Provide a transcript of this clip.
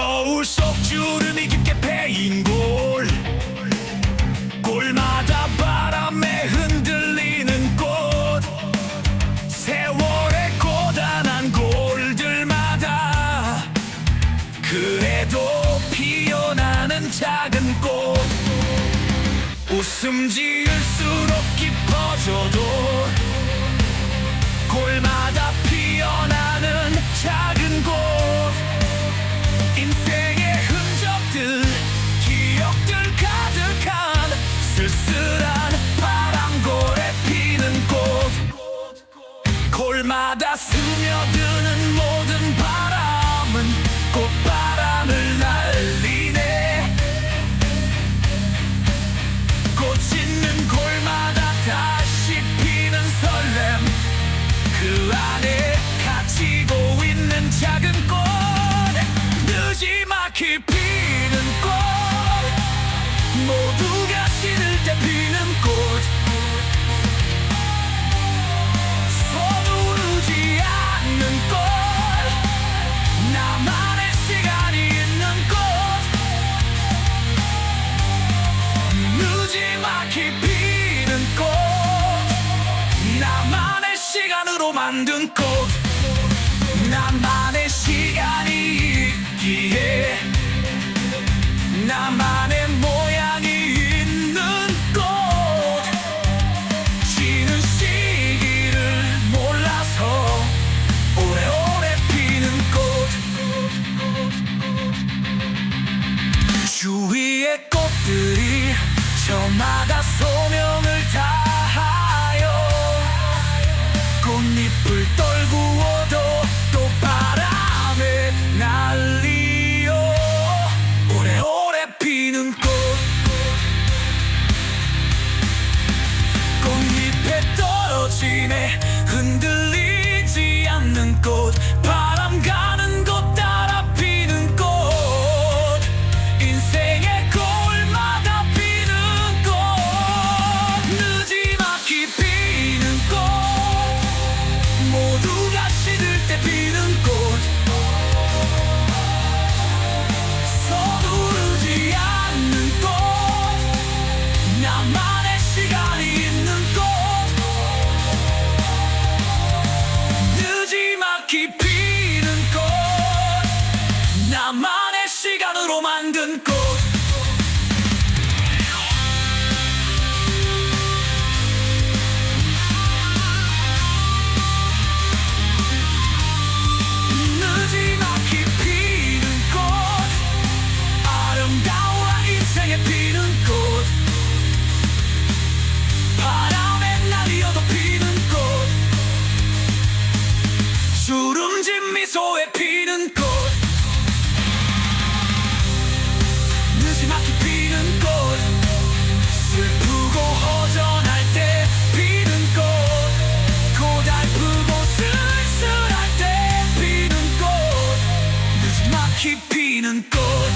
거울 속 주름이 깊게 패인 골. 골마다 바람에 흔들리는 꽃. 세월의 고단한 골들마다 그래도 피어나는 작은 꽃. 웃음 지을수록 깊어져도 만든 꽃. 나만의 시간이 있기에 나만의 모양이 있는 꽃. 지는 시기를 몰라서 오래오래 피는 꽃. 주위의 꽃들이 저마다 떨어지네 흔들 늦지막히 피는 꽃 나만의 시간으로 만든 꽃 마지막에 피는 꽃. 슬프고 허전할 때 피는 꽃. 고달프고 쓸쓸할 때 피는 꽃. 늦지막히 피는 꽃.